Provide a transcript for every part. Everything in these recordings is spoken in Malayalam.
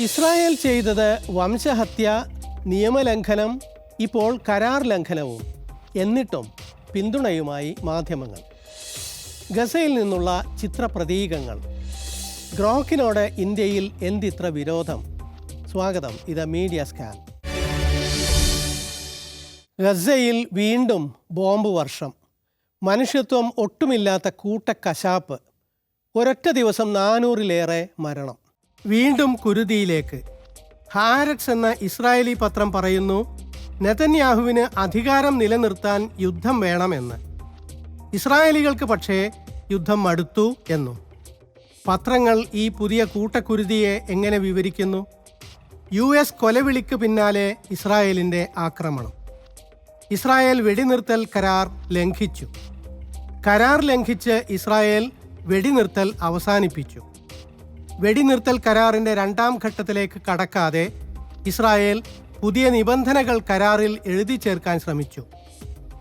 ഇസ്രായേൽ ചെയ്തത് വംശഹത്യ നിയമലംഘനം ഇപ്പോൾ കരാർ ലംഘനവും എന്നിട്ടും പിന്തുണയുമായി മാധ്യമങ്ങൾ. ഗസയിൽ നിന്നുള്ള ചിത്രപ്രതീകങ്ങൾ. ഗ്രോക്കിനോട് ഇന്ത്യയിൽ എന്തിത്ര വിരോധം? സ്വാഗതം ഇത് മീഡിയ സ്കാൻ. ഗസയിൽ വീണ്ടും ബോംബ് വർഷം. മനുഷ്യത്വം ഒട്ടുമില്ലാത്ത കൂട്ടക്കശാപ്പ്. ഒരൊറ്റ ദിവസം നാനൂറിലേറെ മരണം. വീണ്ടും കുരുതിയിലേക്ക്. ഹാരക്സ് എന്ന ഇസ്രായേലി പത്രം പറയുന്നു നെതന്യാഹുവിന് അധികാരം നിലനിർത്താൻ യുദ്ധം വേണമെന്ന്. ഇസ്രായേലികൾക്ക് പക്ഷേ യുദ്ധം മടുത്തു എന്നും. പത്രങ്ങൾ ഈ പുതിയ കൂട്ടക്കുരുതിയെ എങ്ങനെ വിവരിക്കുന്നു? യു എസ് കൊലവിളിക്ക് പിന്നാലെ ഇസ്രായേലിന്റെ ആക്രമണം. ഇസ്രായേൽ വെടിനിർത്തൽ കരാർ ലംഘിച്ചു. കരാർ ലംഘിച്ച് ഇസ്രായേൽ വെടിനിർത്തൽ അവസാനിപ്പിച്ചു. വെടിനിർത്തൽ കരാറിന്റെ രണ്ടാം ഘട്ടത്തിലേക്ക് കടക്കാതെ ഇസ്രായേൽ പുതിയ നിബന്ധനകൾ കരാറിൽ എഴുതി ചേർക്കാൻ ശ്രമിച്ചു.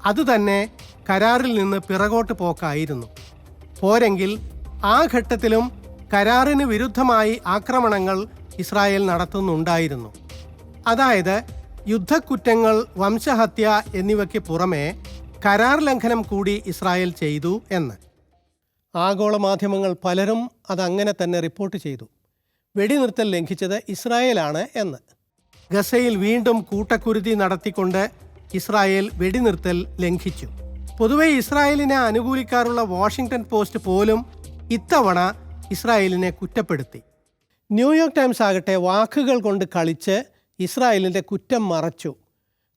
അതുതന്നെ കരാറിൽ നിന്ന് പിറകോട്ട് പോക്കായിരുന്നു. പോരെങ്കിൽ ആ ഘട്ടത്തിലും കരാറിന് വിരുദ്ധമായി ആക്രമണങ്ങൾ ഇസ്രായേൽ നടത്തുന്നുണ്ടായിരുന്നു. അതായത് യുദ്ധക്കുറ്റങ്ങൾ വംശഹത്യ എന്നിവയ്ക്ക് പുറമെ കരാർ ലംഘനം കൂടി ഇസ്രായേൽ ചെയ്തു എന്ന്. ആഗോള മാധ്യമങ്ങൾ പലരും അതങ്ങനെ തന്നെ റിപ്പോർട്ട് ചെയ്തു. വെടിനിർത്തൽ ലംഘിച്ചത് ഇസ്രായേലാണ് എന്ന്. ഗസയിൽ വീണ്ടും കൂട്ടക്കുരുതി നടത്തിക്കൊണ്ട് ഇസ്രായേൽ വെടിനിർത്തൽ ലംഘിച്ചു. പൊതുവെ ഇസ്രായേലിനെ അനുകൂലിക്കാറുള്ള വാഷിംഗ്ടൺ പോസ്റ്റ് പോലും ഇത്തവണ ഇസ്രായേലിനെ കുറ്റപ്പെടുത്തി. ന്യൂയോർക്ക് ടൈംസ് ആകട്ടെ വാക്കുകൾ കൊണ്ട് കളിച്ച് ഇസ്രായേലിന്റെ കുറ്റം മറച്ചു.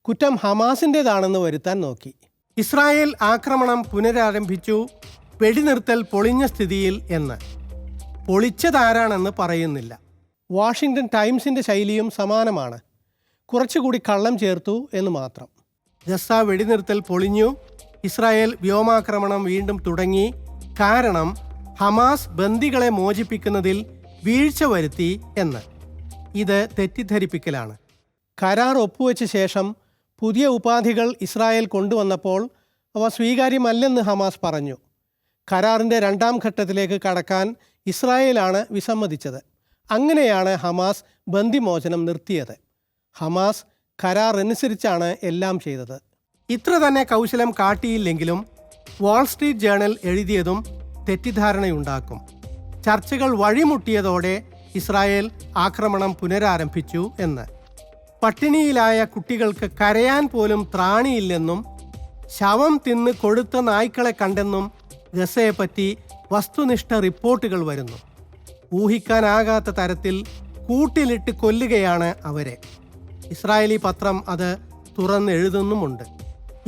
കുറ്റം ഹമാസിന്റേതാണെന്ന് വരുത്താൻ നോക്കി. ഇസ്രായേൽ ആക്രമണം പുനരാരംഭിച്ചു. വെടിനിർത്തൽ പൊളിഞ്ഞ സ്ഥിതിയിൽ എന്ന്. പൊളിച്ചതാരാണെന്ന് പറയുന്നില്ല. വാഷിങ്ടൺ ടൈംസിന്റെ ശൈലിയും സമാനമാണ്. കുറച്ചുകൂടി കള്ളം ചേർത്തു എന്ന് മാത്രം. ഗസ വെടിനിർത്തൽ പൊളിഞ്ഞു. ഇസ്രായേൽ വ്യോമാക്രമണം വീണ്ടും തുടങ്ങി. കാരണം ഹമാസ് ബന്ദികളെ മോചിപ്പിക്കുന്നതിൽ വീഴ്ച വരുത്തി എന്ന്. ഇത് തെറ്റിദ്ധരിപ്പിക്കലാണ്. കരാർ ഒപ്പുവെച്ച ശേഷം പുതിയ ഉപാധികൾ ഇസ്രായേൽ കൊണ്ടുവന്നപ്പോൾ അവ സ്വീകാര്യമല്ലെന്ന് ഹമാസ് പറഞ്ഞു. കരാറിന്റെ രണ്ടാം ഘട്ടത്തിലേക്ക് കടക്കാൻ ഇസ്രായേലാണ് വിസമ്മതിച്ചത്. അങ്ങനെയാണ് ഹമാസ് ബന്ദിമോചനം നിർത്തിയത്. ഹമാസ് കരാർ അനുസരിച്ചാണ് എല്ലാം ചെയ്തത്. ഇത്ര തന്നെ കൗശലം കാട്ടിയില്ലെങ്കിലും വാൾസ്ട്രീറ്റ് ജേണൽ എഴുതിയതും തെറ്റിദ്ധാരണയുണ്ടാക്കും. ചർച്ചകൾ വഴിമുട്ടിയതോടെ ഇസ്രായേൽ ആക്രമണം പുനരാരംഭിച്ചു എന്ന്. പട്ടിണിയിലായ കുട്ടികൾക്ക് കരയാൻ പോലും ത്രാണിയില്ലെന്നും ശവം തിന്ന് കൊടുത്ത നായ്ക്കളെ കണ്ടെന്നും ഗസയെപ്പറ്റി വസ്തുനിഷ്ഠ റിപ്പോർട്ടുകൾ വരുന്നു. ഊഹിക്കാനാകാത്ത തരത്തിൽ കൂട്ടിലിട്ട് കൊല്ലുകയാണ് അവരെ. ഇസ്രായേലി പത്രം അത് തുറന്നെഴുതുന്നുമുണ്ട്.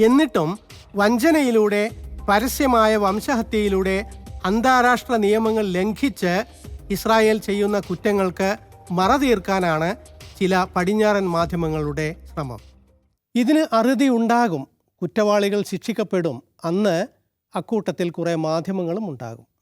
എന്നിട്ടും വഞ്ചനയിലൂടെ പരസ്യമായ വംശഹത്യയിലൂടെ അന്താരാഷ്ട്ര നിയമങ്ങൾ ലംഘിച്ച് ഇസ്രായേൽ ചെയ്യുന്ന കുറ്റങ്ങൾക്ക് മറതീർക്കാനാണ് ചില പടിഞ്ഞാറൻ മാധ്യമങ്ങളുടെ ശ്രമം. ഇതിന് അറുതി ഉണ്ടാകും. കുറ്റവാളികൾ ശിക്ഷിക്കപ്പെടും. അന്ന് അക്കൂട്ടത്തിൽ കുറേ മാധ്യമങ്ങളും ഉണ്ടാകും.